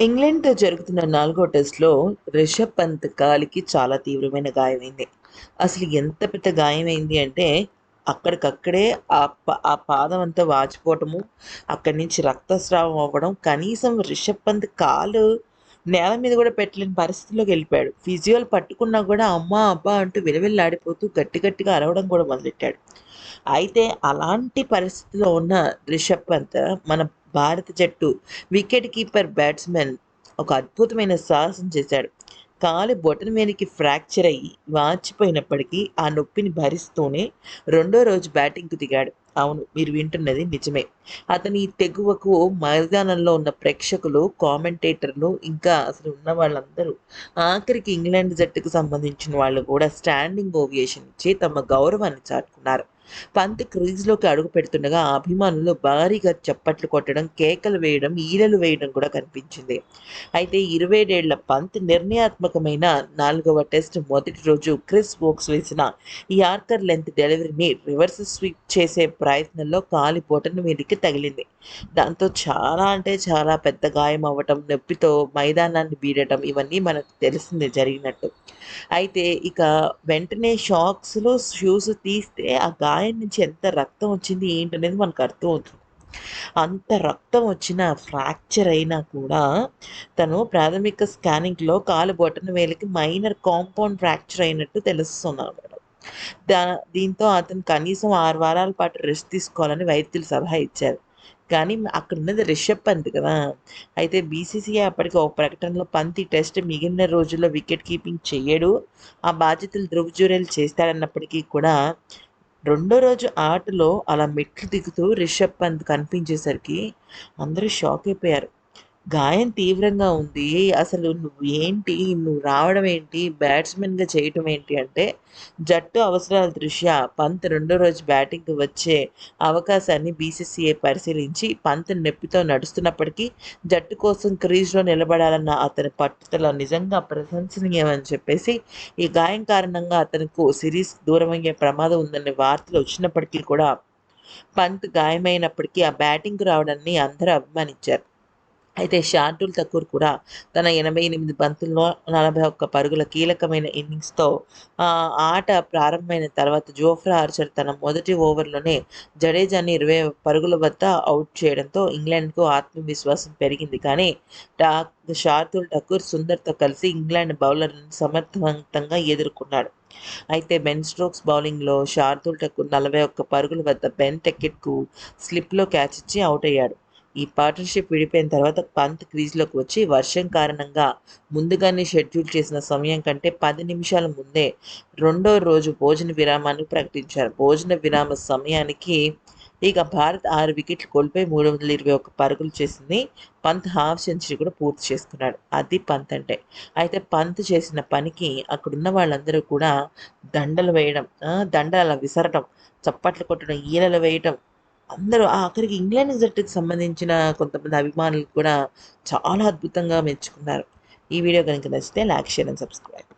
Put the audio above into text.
ఇంగ్లాండ్తో జరుగుతున్న నాలుగో టెస్ట్లో రిషబ్ పంత్ కాలికి చాలా తీవ్రమైన గాయమైంది. అసలు ఎంత పెద్ద గాయమైంది అంటే అక్కడికక్కడే ఆ ప ఆ పాదం అంతా వాచిపోవటము అక్కడి నుంచి రక్తస్రావం అవ్వడం కనీసం రిషబ్ పంత్ కాలు నేల మీద కూడా పెట్టలేని పరిస్థితిలోకి వెళ్ళిపోయాడు. ఫిజియోలు పట్టుకున్నా కూడా అమ్మ అబ్బా అంటూ విలవిల్లాడిపోతూ గట్టి గట్టిగా అరవడం కూడా మొదలెట్టాడు. అయితే అలాంటి పరిస్థితిలో ఉన్న రిషబ్ పంత్ మన భారత జట్టు వికెట్ కీపర్ బ్యాట్స్మెన్ ఒక అద్భుతమైన సాహసం చేశాడు. కాలు బొటన మీదకి ఫ్రాక్చర్ అయ్యి వాచిపోయినప్పటికీ ఆ నొప్పిని భరిస్తూనే రెండో రోజు బ్యాటింగ్కు దిగాడు. అవును మీరు వింటున్నది నిజమే. అతని తెగువకు మైదానంలో ఉన్న ప్రేక్షకులు కామెంటేటర్లు ఇంకా అసలు ఉన్న వాళ్ళందరూ ఆఖరికి ఇంగ్లాండ్ జట్టుకు సంబంధించిన వాళ్ళు కూడా స్టాండింగ్ ఓవియేషన్ ఇచ్చి తమ గౌరవాన్ని చాటుకున్నారు. పంత్ క్రీజ్లోకి అడుగు పెడుతుండగా అభిమానులు భారీగా చప్పట్లు కొట్టడం కేకలు వేయడం ఈలలు వేయడం కూడా కనిపించింది. అయితే ఇరవై ఏళ్ళ పంత్ నిర్ణయాత్మకమైన నాలుగవ టెస్ట్ మొదటి రోజు క్రిస్ వోక్స్ వేసిన యార్కర్ లెంత్ డెలివరీని రివర్స్ స్వీప్ చేసే ప్రయత్నంలో కాలిపోటను వీరికి మీదకి తగిలింది. దాంతో చాలా అంటే చాలా పెద్ద గాయం అవ్వటం నొప్పితో మైదానాన్ని బీడటం ఇవన్నీ మనకు తెలిసిందే జరిగినట్టు. అయితే ఇక వెంటనే షాక్స్లో షూస్ తీస్తే ఆ గాయం నుంచి ఎంత రక్తం వచ్చింది ఏంటనేది మనకు అర్థమవుతుంది. అంత రక్తం వచ్చిన ఫ్రాక్చర్ అయినా కూడా తను ప్రాథమిక స్కానింగ్లో కాలు బొటన వేలికి మైనర్ కాంపౌండ్ ఫ్రాక్చర్ అయినట్టు తెలుస్తున్నాడు దా దీంతో అతను కనీసం ఆరు వారాల పాటు రెస్ట్ తీసుకోవాలని వైద్యులు సలహా ఇచ్చారు. కానీ అక్కడ ఉన్నది రిషబ్ పంత్ కదా. అయితే బీసీసీఐ అప్పటికి ఒక ప్రకటనలో పంత్ టెస్ట్ మిగిలిన రోజుల్లో వికెట్ కీపింగ్ చేయడు ఆ బాధ్యతలు ధృవజూరేలు చేస్తాడన్నప్పటికీ కూడా రెండో రోజు ఆటలో అలా మెట్లు దిగుతూ రిషబ్ పంత్ కనిపించేసరికి అందరూ షాక్ అయిపోయారు. గాయం తీవ్రంగా ఉంది. అసలు నువ్వు ఏంటి? నువ్వు రావడం ఏంటి? బ్యాట్స్మెన్గా చేయటం ఏంటి అంటే జట్టు అవసరాల దృష్ట్యా పంత్ రెండో రోజు బ్యాటింగ్కి వచ్చే అవకాశాన్ని బీసీసీఐ పరిశీలించి పంత్ నొప్పితో నడుస్తున్నప్పటికీ జట్టు కోసం క్రీజ్లో నిలబడాలన్న అతని పట్టుదల నిజంగా ప్రశంసనీయమని చెప్పేసి ఈ గాయం కారణంగా అతనికి సిరీస్ దూరమయ్యే ప్రమాదం ఉందనే వార్తలు వచ్చినప్పటికీ కూడా పంత్ గాయమైనప్పటికీ ఆ బ్యాటింగ్కు రావడాన్ని అందరూ అభిమానించారు. అయితే షార్దుల్ ఠాకూర్ కూడా తన ఎనభై ఎనిమిది బంతుల్లో నలభై ఒక్క పరుగుల కీలకమైన ఇన్నింగ్స్తో ఆట ప్రారంభమైన తర్వాత జోఫ్రా ఆర్చర్ తన మొదటి ఓవర్లోనే జడేజాని ఇరవై పరుగుల వద్ద అవుట్ చేయడంతో ఇంగ్లాండ్కు ఆత్మవిశ్వాసం పెరిగింది. కానీ షార్దుల్ ఠకూర్ సుందర్తో కలిసి ఇంగ్లాండ్ బౌలర్లను సమర్థవంతంగా ఎదుర్కొన్నాడు. అయితే బెన్ స్ట్రోక్స్ బౌలింగ్లో షార్దుల్ ఠకూర్ నలభై ఒక్క పరుగుల వద్ద బెన్ టెకెట్కు స్లిప్లో క్యాచ్ ఇచ్చి అవుట్ అయ్యాడు. ఈ పార్ట్నర్షిప్ విడిపోయిన తర్వాత పంత్ క్రీజ్లోకి వచ్చి వర్షం కారణంగా ముందుగానే షెడ్యూల్ చేసిన సమయం కంటే పది నిమిషాల ముందే రెండో రోజు భోజన విరామాన్ని ప్రకటించారు. భోజన విరామ సమయానికి ఇక భారత్ ఆరు వికెట్లు కోల్పోయి మూడు వందల ఇరవై ఒక పరుగులు చేసింది. పంత్ హాఫ్ సెంచరీ కూడా పూర్తి చేసుకున్నాడు. అది పంత్ అంటే. అయితే పంత్ చేసిన పనికి అక్కడున్న వాళ్ళందరూ కూడా దండలు వేయడం దండలు అలా విసరటం చప్పట్లు కొట్టడం ఈలలు వేయటం అందరూ ఆఖరికి ఇంగ్లాండ్ జట్టుకు సంబంధించిన కొంతమంది అభిమానులు కూడా చాలా అద్భుతంగా మెచ్చుకున్నారు. ఈ వీడియో కనుక నచ్చితే లైక్ షేర్ అండ్ సబ్స్క్రైబ్.